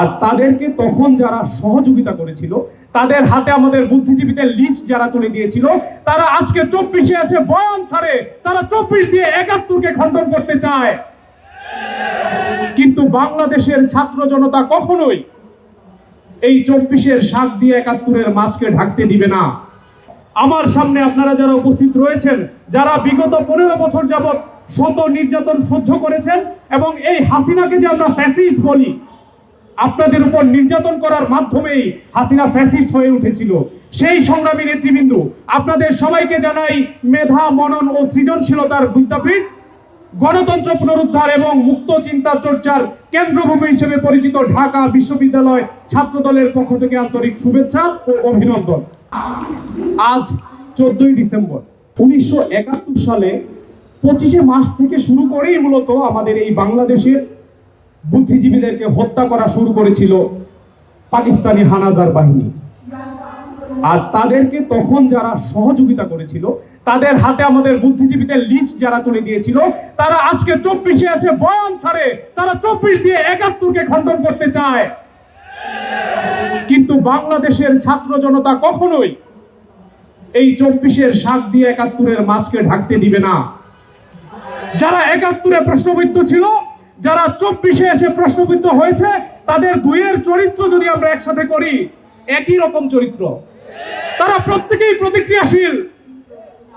আর তাদেরকে তখন যারা সহযোগিতা করেছিল, তাদের হাতে আমাদের বুদ্ধিজীবীদের লিস্ট যারা তুলে দিয়েছিল, তারা আজকে চব্বিশে আছে, বয়ান ছাড়ে, তারা চব্বিশ দিয়ে একাত্তরকে খণ্ডন করতে চায়। কিন্তু বাংলাদেশের ছাত্র জনতা কখনোই এই চব্বিশের শাক দিয়ে একাত্তরের মাছকে ঢাকতে দিবে না। আমার সামনে আপনারা যারা উপস্থিত রয়েছেন, যারা বিগত পনেরো বছর যাবৎ শত নির্যাতন সহ্য করেছেন এবং এই হাসিনাকে যে আমরা ফ্যাসিস্ট বলি আপনাদের উপর নির্যাতন করার মাধ্যমেই হাসিনা ফ্যাসিস্ট হয়ে উঠেছিল। সেই সংগ্রামী নেতৃবৃন্দ, আপনাদের সবাইকে জানাই মেধা, মনন ও সৃজনশীলতার বিদ্যাপীঠ, গণতন্ত্র পুনরুদ্ধার এবং মুক্ত চিন্তা চর্চার কেন্দ্রভূমি হিসেবে পরিচিত ঢাকা বিশ্ববিদ্যালয় ছাত্র দলের পক্ষ থেকে আন্তরিক শুভেচ্ছা ও অভিনন্দন। আজ চোদ্দই ডিসেম্বর, উনিশশো একাত্তর সালে পঁচিশে মার্চ থেকে শুরু করেই মূলত আমাদের এই বাংলাদেশের বুদ্ধিজীবীদেরকে হত্যা করা শুরু করেছিল পাকিস্তানি হানাদার বাহিনী। আর তাদেরকে তখন যারা সহযোগিতা করেছিল, তাদের হাতে আমাদের বুদ্ধিজীবীদের লিস্ট যারা তুলে দিয়েছিল, তারা আজকে চব্বিশে আছে, বয়ান ছাড়ে, তারা চব্বিশ দিয়ে একাত্তরকে খণ্ডন করতে চায়। কিন্তু বাংলাদেশের ছাত্র জনতা কখনোই এই চব্বিশের শাক দিয়ে একাত্তরের মাছকে ঢাকতে দিবে না। যারা একাত্তরে প্রশ্নবিদ্ধ ছিল যারা চব্বিশে এসে প্রশ্নবিদ্ধ হয়েছে, তাদের দুইয়ের চরিত্র যদি আমরা একসাথে করি, একই রকম চরিত্র। তারা প্রত্যেকেই প্রতিক্রিয়াশীল।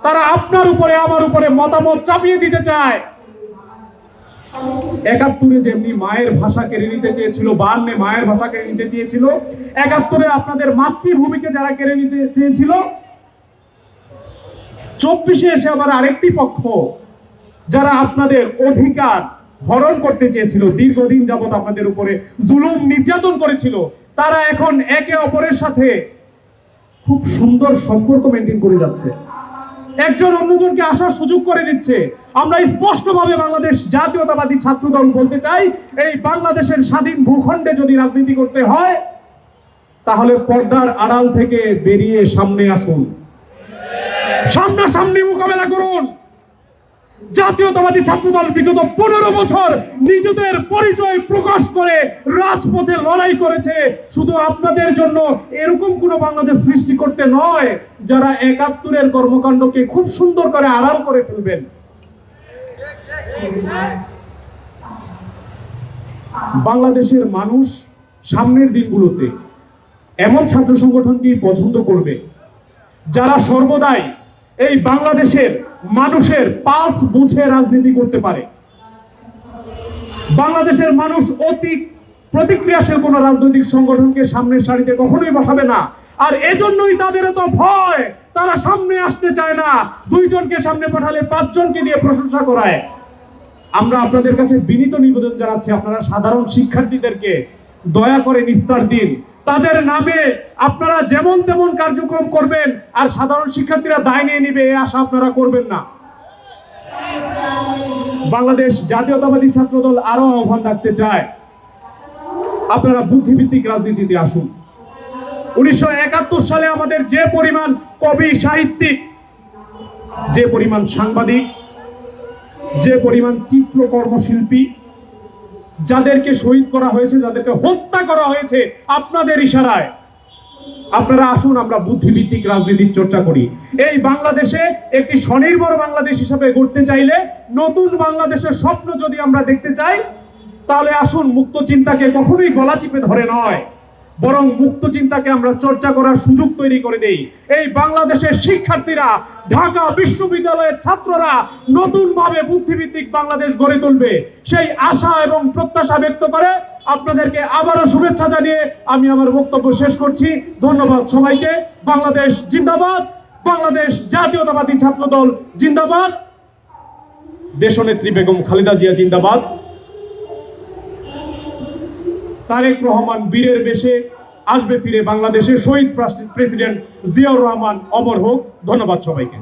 তারা আপনার উপরে, আমার উপরে মতামত চাপিয়ে দিতে চায়। একাত্তরে যেমনি মায়ের ভাষা কেড়ে নিতে চেয়েছিল বান্নে মায়ের ভাষা কেড়ে নিতে চেয়েছিল, একাত্তরে আপনাদের মাতৃভূমিকে যারা কেড়ে নিতে চেয়েছিল, চব্বিশে এসে আবার আরেকটি পক্ষ, যারা আপনাদের অধিকার হরণ করতে চেয়েছিল। দীর্ঘদিন যাবৎ আপনাদের উপরে জুলুম নির্যাতন করেছিল। তারা এখন একে অপরের সাথে খুব সুন্দর সম্পর্ক মেনটেন করে যাচ্ছে। একজন অন্যজনকে আসার সুযোগ করে দিচ্ছে। আমরা স্পষ্টভাবে বাংলাদেশ জাতীয়তাবাদী ছাত্রদল বলতে চাই, এই বাংলাদেশের স্বাধীন ভূখণ্ডে যদি রাজনীতি করতে হয়, তাহলে পর্দার আড়াল থেকে বেরিয়ে সামনে আসুন। সামনাসামনি মোকাবেলা করুন। জাতীয়তাবাদী ছাত্রদল বিগত পনেরো বছর নিজেদের পরিচয় প্রকাশ করে রাজপথে লড়াই করেছে। শুধু আপনাদের জন্য এরকম কোনো বাংলাদেশ সৃষ্টি করতে নয়, যারা একাত্তরের কর্মকাণ্ডকে খুব সুন্দর করে আড়াল করে ফেলবেন। বাংলাদেশের মানুষ সামনের দিনগুলোতে এমন ছাত্র সংগঠনকেই পছন্দ করবে, যারা সর্বদাই এই বাংলাদেশের মানুষের পালস বুঝে রাজনীতি করতে পারে। বাংলাদেশের মানুষ অতি প্রতিক্রিয়াশীল কোনো রাজনৈতিক সংগঠনকে সামনের সারিতে কখনোই বসাবে না। আর এজন্যই তাদের এত ভয়, তারা সামনে আসতে চায় না। দুইজনকে সামনে পাঠালে পাঁচজনকে দিয়ে প্রশংসা করায়। আমরা আপনাদের কাছে বিনীত নিবেদন জানাচ্ছি, আপনারা সাধারণ শিক্ষার্থীদেরকে দয়া করে নিস্তার দিন। তাদের নামে আপনারা যেমন তেমন কার্যক্রম করবেন, আর সাধারণ শিক্ষার্থীরা দায় নিয়ে নিবে এই আশা আপনারা করবেন না। বাংলাদেশ জাতীয়তাবাদী ছাত্রদল আরও আহ্বান রাখতে চায়। আপনারা বুদ্ধিভিত্তিক রাজনীতিতে আসুন। উনিশশো একাত্তর সালে আমাদের যে পরিমাণ কবি, সাহিত্যিক, যে পরিমাণ সাংবাদিক, যে পরিমাণ চিত্র কর্মশিল্পী যাদেরকে শহীদ করা হয়েছে, যাদেরকে হত্যা করা হয়েছে, আপনাদের ইশারায়। আপনারা আসুন, আমরা বুদ্ধিভিত্তিক রাজনীতির চর্চা করি। এই বাংলাদেশে একটি স্বনির্ভর বাংলাদেশ হিসাবে গড়তে চাইলে নতুন বাংলাদেশের স্বপ্ন যদি আমরা দেখতে চাই, তাহলে আসুন, মুক্ত চিন্তাকে কখনোই গলা চিপে ধরে নয়। বরং মুক্ত চিন্তাকে আমরা চর্চা করার সুযোগ তৈরি করে দেই। এই বাংলাদেশের শিক্ষার্থীরা, ঢাকা বিশ্ববিদ্যালয়ের ছাত্ররা নতুনভাবে বুদ্ধিভিত্তিক বাংলাদেশ গড়ে তুলবে। সেই আশা এবং প্রত্যাশা ব্যক্ত করে আপনাদেরকে আবারও শুভেচ্ছা জানিয়ে আমি আমার বক্তব্য শেষ করছি। ধন্যবাদ সবাইকে। বাংলাদেশ জিন্দাবাদ। বাংলাদেশ জাতীয়তাবাদী ছাত্রদল জিন্দাবাদ। দেশনেত্রী বেগম খালেদা জিয়া জিন্দাবাদ। তারেক রহমান বীরের বেশে আসবে ফিরে বাংলাদেশে শহীদ প্রেসিডেন্ট জিয়াউর রহমান অমর হোক। ধন্যবাদ সবাইকে।